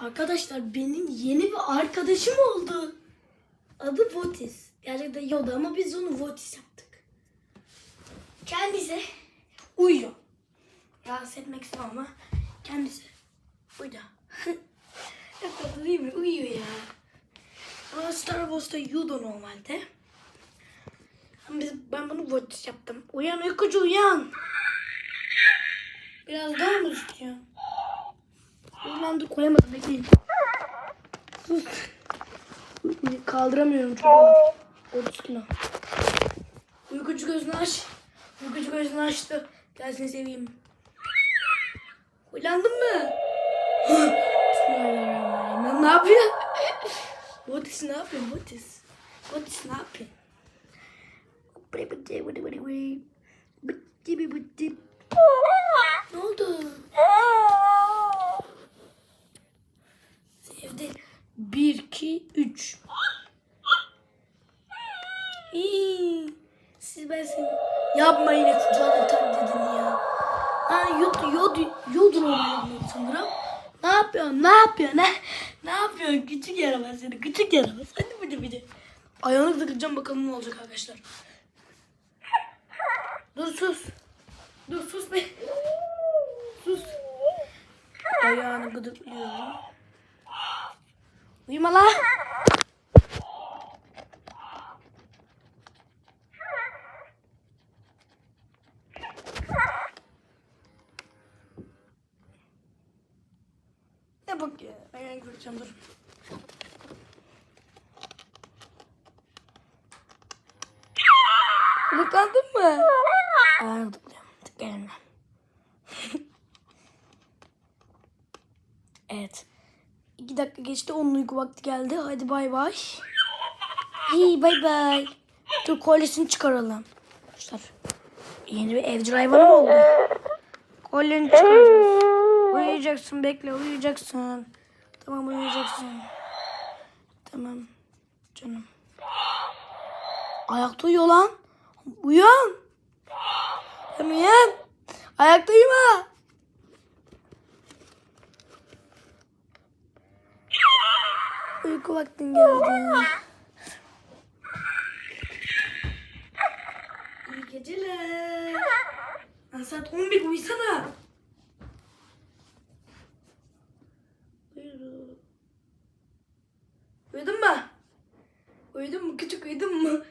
Arkadaşlar benim yeni bir arkadaşım oldu. Adı Votis. Gerçekten Yoda ama biz onu Votis yaptık. Kendisi uyuyor. Rahatsız etmek istemem ama kendisi uyuyor. Çok tatlı değil mi? Uyuyor ya. Ama Star Wars'ta Yoda normalde. Biz, ben bunu Votis yaptım. Uyan uykucu uyan. Biraz daha mı istiyorsun? Ulan dur koyamadım bekleyin. Sus. Kaldıramıyorum çok ağır. 30 kilo. Uykucu gözünü aç. Uykucu gözünü açtı. Gel seni seveyim. Uyandın mı? Ne yapıyorsun? Botis ne yapıyorsun Botis? Botis ne yapıyorsun? Ne 2, 3. Siz ben seni yapma yine kucağına tak dedin ya. Ha yod yod yodun onu sanırım. Ne yapıyorsun? Ne yapıyorsun? Ne, ne yapıyorsun? Küçük yaramaz seni. Küçük yaramaz. Hadi bıdı bıdı. Ayağını tıkacağım bakalım ne olacak arkadaşlar. Dur sus. Dur sus be. Sus. Ayağını gıdıklıyorum. Uyuma la. Ne bak ya. Ayağını göreceğim dur. Gıdıklandın mı? Ayağını gıdıklıyorum. Tık elimle. evet. İki dakika geçti. Onun uyku vakti geldi. Hadi bay bay. İyi bay bay. Dur kolyesini çıkaralım. Arkadaşlar. Yeni bir evcil hayvan mı oldu? Kolyeni çıkaracağız. Uyuyacaksın bekle uyuyacaksın. Tamam uyuyacaksın. Tamam. Canım. Ayakta uyuyor lan. Uyan. Uyan. Ayakta uyuma. Uyku vaktin geldi. İyi geceler. Lan saat 11 uyusana. Uyudun. Mu? Uyudun mu? Küçük uyudun mu?